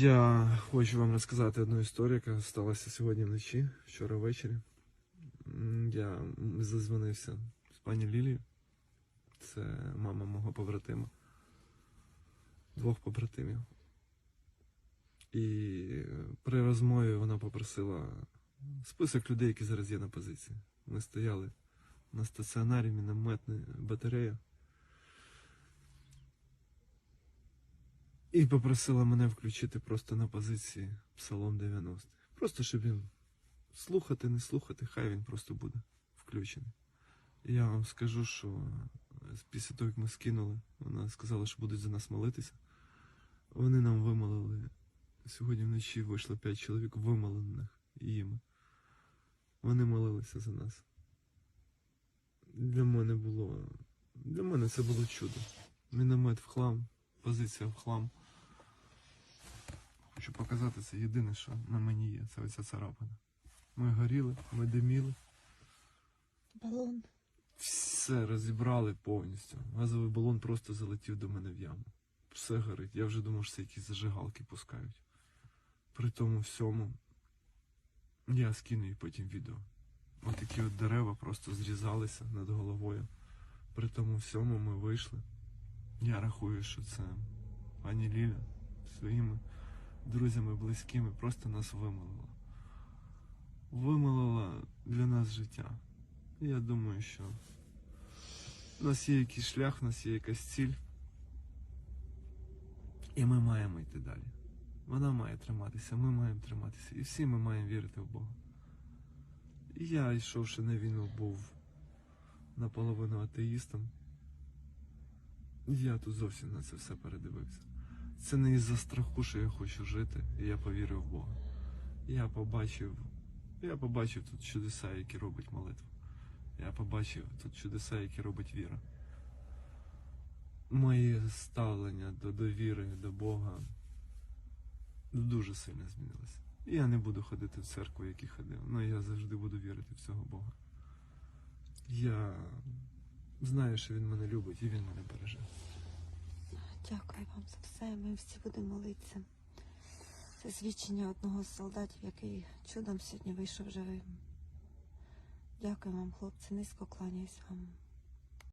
Я хочу вам розказати одну історію, яка сталася сьогодні вночі, вчора ввечері. Я зазвонився з пані Лілією. Це мама мого побратима. Двох побратимів. І при розмові вона попросила список людей, які зараз є на позиції. Ми стояли на стаціонарі, мінометна батарея. І попросила мене включити просто на позиції Псалом 90. Просто щоб він слухати, не слухати, хай він просто буде включений. Я вам скажу, що після того, як ми скинули, вона сказала, що будуть за нас молитися. Вони нам вимолили. Сьогодні вночі вийшло 5 чоловік вимолених їм. Вони молилися за нас. Для мене було. Для мене це було чудо. Міномет в хлам, позиція в хлам. Показати це єдине, що на мені є. Це оця царапина. Ми горіли, ми диміли, Балон. все розібрали повністю. Газовий балон просто залетів до мене в яму. Все горить. Я вже думав, що це якісь зажигалки пускають. При тому всьому я скину їй потім відео. Отакі от дерева просто зрізалися над головою. При тому всьому ми вийшли. Я рахую, що це пані Ліля своїми друзями близькими просто нас вимолила. Вимолила для нас життя. Я думаю, що у нас є якийсь шлях, у нас є якась ціль. І ми маємо йти далі. Вона має триматися, ми маємо триматися. І всі ми маємо вірити в Бога. І я, йшовши на війну, був наполовину атеїстом. Я тут зовсім на це все передивився. Це не із-за страху, що я хочу жити, і я повірив в Бога. Я побачив, я побачив тут чудеса, які робить молитва. Я побачив тут чудеса, які робить віра. Моє ставлення до довіри до Бога дуже сильно змінилося. Я не буду ходити в церкву, які ходив, але я завжди буду вірити в цього Бога. Я знаю, що Він мене любить і Він мене береже. Дякую вам за все. Ми всі будемо молитися. Це свідчення одного з солдатів, який чудом сьогодні вийшов живим. Дякую вам, хлопці, низько кланяюсь вам.